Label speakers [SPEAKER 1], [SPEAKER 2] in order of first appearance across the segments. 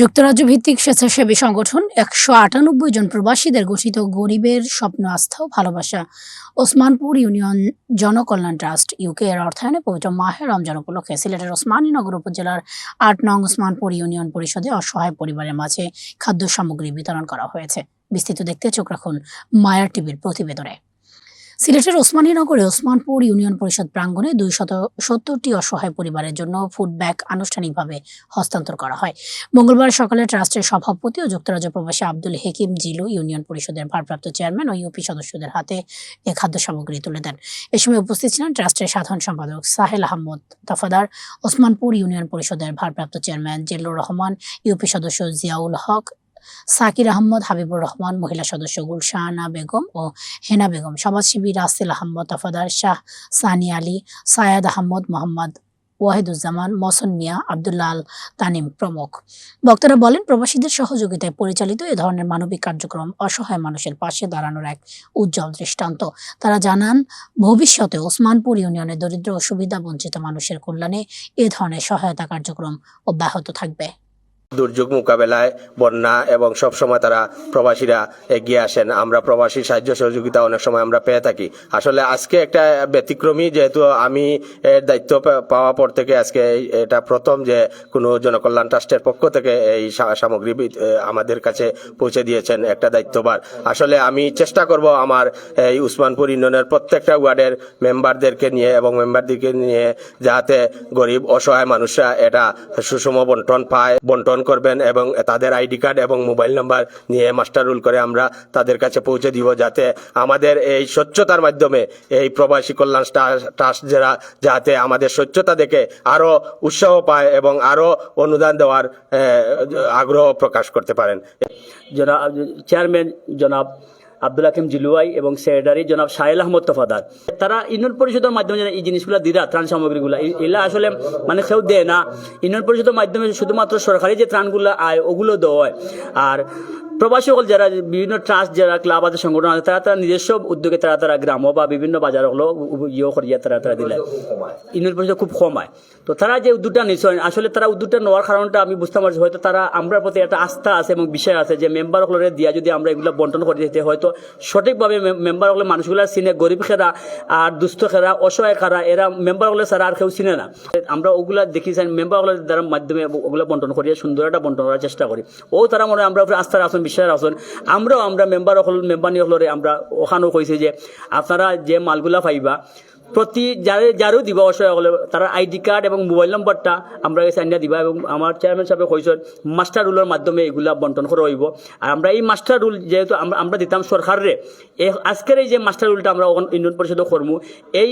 [SPEAKER 1] যুক্তরাজ্য ভিত্তিক স্বেচ্ছাসেবী সংগঠন একশো আটানব্বই জন প্রবাসীদের গঠিত গরিবের স্বপ্ন, আস্থা ও ভালোবাসা Osmanpur union Janakalyan trust, UK এর অর্থায়নে পবিত্র মাহের রমজান উপলক্ষে সিলেটের ওসমানীনগর উপজেলার আট নং ওসমানপুর ইউনিয়ন পরিষদে অসহায় পরিবারের মাঝে খাদ্য সামগ্রী বিতরণ করা হয়েছে। বিস্তৃত দেখতে চোখ রাখুন মায়ার টিভির প্রতিবেদনে। সিলেটের ওসমানীনগরে ওসমানপুর ইউনিয়ন পরিষদ প্রাঙ্গণে দুই শত সত্তরটি অসহায় পরিবারের জন্য ফুড ব্যাগ আনুষ্ঠানিকভাবে হস্তান্তর করা হয়। মঙ্গলবার সকালে ট্রাস্টের সভাপতি ও যুক্তরাজ্য প্রবাসী আব্দুল হেকিম জিলু ইউনিয়ন পরিষদের ভারপ্রাপ্ত চেয়ারম্যান ও ইউপি সদস্যদের হাতে এ খাদ্য সামগ্রী তুলে দেন। এ সময় উপস্থিত ছিলেন ট্রাস্টের সাধারণ সম্পাদক সাহেল আহমদ তাফাদার, ওসমানপুর ইউনিয়ন পরিষদের ভারপ্রাপ্ত চেয়ারম্যান জেলুর রহমান, ইউপি সদস্য জিয়াউল হক সাকির আহমদ, হাবিবুর রহমান, মহিলা সদস্য গুলশাহানা বেগম ও হেনা বেগম। সমাজসেবী রাসেল আহমদ, তাফাদার শাহ সানি আলী, সায়াদ আহমদ, মোহাম্মদ ওয়াহিদুজ্জামান মসন মিয়া, আবদুল্লাহ আল তানিম প্রমুখ। বক্তারা বলেন, প্রবাসীদের সহযোগিতায় পরিচালিত এ ধরনের মানবিক কার্যক্রম অসহায় মানুষের পাশে দাঁড়ানোর এক উজ্জ্বল দৃষ্টান্ত। তারা জানান, ভবিষ্যতে ওসমানপুর ইউনিয়নের দরিদ্র ও সুবিধা বঞ্চিত মানুষের কল্যাণে এ ধরনের সহায়তা কার্যক্রম অব্যাহত থাকবে।
[SPEAKER 2] দুর্যোগ মোকাবেলায় বন্যা এবং সব সময় তারা প্রবাসীরা এগিয়ে আসেন। আমরা প্রবাসী সাহায্য সহযোগিতা অনেক সময় আমরা পেয়ে থাকি। আসলে আজকে একটা ব্যতিক্রমী যেহেতু আমি এর দায়িত্ব পাওয়া পর থেকে আজকে এটা প্রথম যে কোনো জনকল্যাণ ট্রাস্টের পক্ষ থেকে এই সামগ্রী আমাদের কাছে পৌঁছে দিয়েছেন একটা দায়িত্ববার আসলে আমি চেষ্টা করব আমার এই উসমানপুর ইউনিয়নের প্রত্যেকটা ওয়ার্ডের মেম্বারদেরকে নিয়ে এবং মেম্বারদেরকে নিয়ে যাতে গরিব, অসহায় মানুষরা এটা সুষম বন্টন পায়, বন্টন করবেন এবং তাদের আইডি কার্ড এবং মোবাইল নাম্বার নিয়ে মাস্টার রুল করে আমরা তাদের কাছে পৌঁছে দিব যাতে আমাদের এই স্বচ্ছতার মাধ্যমে এই প্রবাসী কল্যাণ ট্রাস্ট- যারা, যাতে আমাদের স্বচ্ছতা দেখে আরও উৎসাহ পায় এবং আরও অনুদান দেওয়ার আগ্রহ প্রকাশ করতে পারেন।
[SPEAKER 3] চেয়ারম্যান, জনাব আব্দুল হাকিম জিলুয়াই এবং সেক্রেটারি জনাব সাহেল আহমদ তফাদার। তারা ইউনিয়ন পরিষদের মাধ্যমে যেন এই জিনিসগুলো দিরা ত্রাণ সামগ্রীগুলো এগুলা আসলে মানে কেউ দেয় না। ইউনিয়ন পরিষদের মাধ্যমে শুধুমাত্র সরকারি যে ত্রাণগুলো আয়, ওগুলো দেওয়া আর প্রবাসী সকল যারা বিভিন্ন ট্রাস্ট যারা ক্লাব আছে সংগঠন আছে তারা তারা নিজস্ব উদ্যোগে তারা তারা গ্রাম বা বিভিন্ন বাজার হলো ইয়ে করিয়া তারা তারা দিলে। ইউনিয়ন পরিষদ খুব কম হয়। তো তারা যে উদ্যোগটা নিচ্ছে আসলে তারা উদ্যোগটা নেওয়ার কারণটা আমি বুঝতে পারছি। হয়তো তারা আমরা প্রতি একটা আস্থা আছে এবং বিষয় আছে যে মেম্বার হলরে দিয়া যদি আমরা এগুলো বন্টন করে দিতে হয়তো সঠিকভাবে মেম্বার হলে মানুষগুলা চিনে গরিব খেরা আর দুস্থ খেরা অসহায় খারা এরা মেম্বার হলে ছাড়া আর কেউ চিনে না। আমরা ওগুলা দেখি মেম্বার হলের দ্বারা মাধ্যমে ওগুলো বন্টন করিয়া সুন্দর একটা বন্টন করার চেষ্টা করি। ও তারা মনে হয় আমরা আস্থার আসন বিশ্বাসের আসুন আমরাও, আমরা মেম্বার হল মেম্বার নিয়ে হলরে আমরা ওখানেও কইছি যে, আপনারা যে মালগুলা পাইবা প্রতি যারে, যারও দিবা অসহায় হলে তার আইডি কার্ড এবং মোবাইল নম্বরটা আমরা এই সাইনটা দিবা এবং আমার চেয়ারম্যান সাহেব কইছেন মাস্টার রুলের মাধ্যমে এগুলা বন্টন করা হইব। আর আমরা এই মাস্টার রুল যেহেতু আমরা দিতাম সরকারে এই আজকের এই যে মাস্টার রুলটা আমরা ইউনিয়ন পরিষদে করমু এই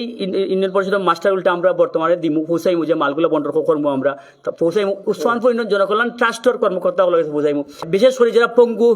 [SPEAKER 3] ইউনিয়ন পরিষদের মাস্টার রুলটা আমরা বর্তমানে দিমু পৌঁছাইমু যে মালগুলো বন্টন করমু আমরা। পৌঁছাইমু উসমানপুর ইউনিয়ন জনকল্যাণ ট্রাস্টের কর্মকর্তা হলে বুঝাইমু বিশেষ করে যারা পঙ্গু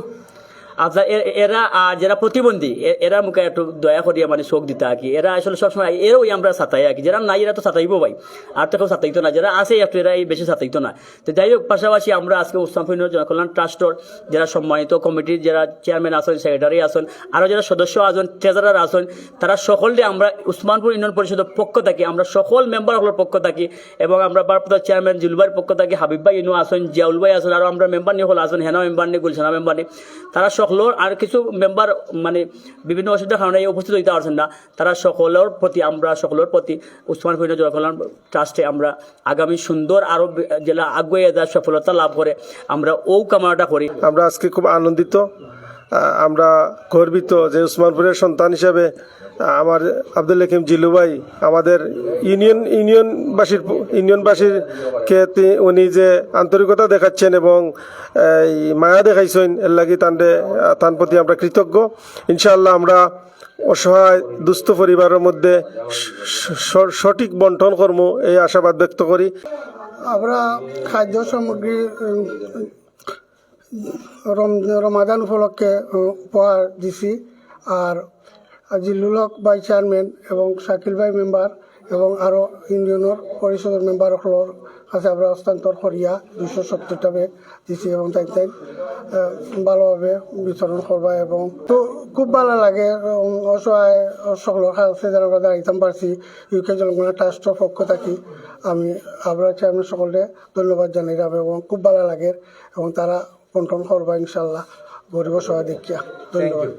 [SPEAKER 3] আপনার এরা আর যারা প্রতিবন্ধী এরা মুখে একটু দয়া করিয়া মানে শোক দিতে আর কি এরা আসলে সবসময় এরাও আমরা সাঁতাই আর কি যারা নাই, এরা তো সাঁতাইবো ভাই। আর তো কেউ সাঁতাইতো না। যারা আছে, একটু এরা এই বেশি সাঁতাইতো না। তো যাই হোক, পাশাপাশি আমরা আজকে উস্তানপুর জনকল্যাণ ট্রাস্টর যারা সম্মানিত কমিটির যারা চেয়ারম্যান আছেন, সেক্রেটারি আছেন, আরও যারা সদস্য আছেন ট্রেজারার আছেন, তারা সকলে আমরা উসমানপুর ইউনিয়ন পরিষদের পক্ষ থাকি, আমরা সকল মেম্বারগুলোর পক্ষ থাকি এবং আমরা ভারপ্রাপ্ত চেয়ারম্যান জুলবাইয়ের পক্ষ থাকি, হাবিব ভাই ইনু আছেন, জিয়াউল ভাই আছেন আর আমরা মেম্বার নিয়ে হল আছেন, হেনা মেম্বার নিয়ে, গুলশানা মেম্বার নিয়ে, তারা সকলের আর কিছু মেম্বার মানে বিভিন্ন অসুবিধার কারণে উপস্থিত হইতে পারছেন না তারা সকলের প্রতি আমরা সকলের প্রতি উসমান ফরিদ জনকল্যাণ ট্রাস্টে আমরা আগামী সুন্দর আরও জেলা আগুয়ে যাওয়ার সফলতা লাভ করে আমরা ও কামনাটা করি
[SPEAKER 4] আমরা আজকে খুব আনন্দিত। আমরা গর্বিত যে উসমানপুরের সন্তান হিসাবে আমার আব্দুল হাকিম জিলু ভাই, আমাদের ইউনিয়ন, ইউনিয়নবাসীর ইউনিয়নবাসীর কে উনি যে আন্তরিকতা দেখাচ্ছেন এবং এই মায়া দেখাইছেন, এর লাগি তান্ডে তার প্রতি আমরা কৃতজ্ঞ। ইনশাআল্লাহ আমরা অসহায়, দুস্থ পরিবারের মধ্যে সঠিক বন্টন কর্ম, এই আশাবাদ ব্যক্ত করি।
[SPEAKER 5] আমরা খাদ্য সামগ্রী রমাদান উপলক্ষে উপহার দিছি। আর জিল্লুলক ভাই চেয়ারম্যান এবং শাকিল ভাই মেম্বার এবং আরও ইউনিয়নের পরিষদের মেম্বারসকলের কাছে আমরা হস্তান্তর করিয়া দুশো সত্তরটা ব্যাগ দিছি এবং তাই তাই ভালোভাবে বিতরণ করবা এবং তো খুব ভালো লাগে অসহায় সকলের কাছে যেন আমরা দাঁড়াইতাম পারছি ইউকে জনগণের ট্রাস্টের পক্ষ থাকি আমি আমরা চেয়ারম্যান সকলকে ধন্যবাদ জানাই জানাইলাম এবং খুব ভালো লাগে এবং তারা কন্ট্রোল করবা ইনশাল্লাহ। গরিব সহায় দেখিয়া। ধন্যবাদ।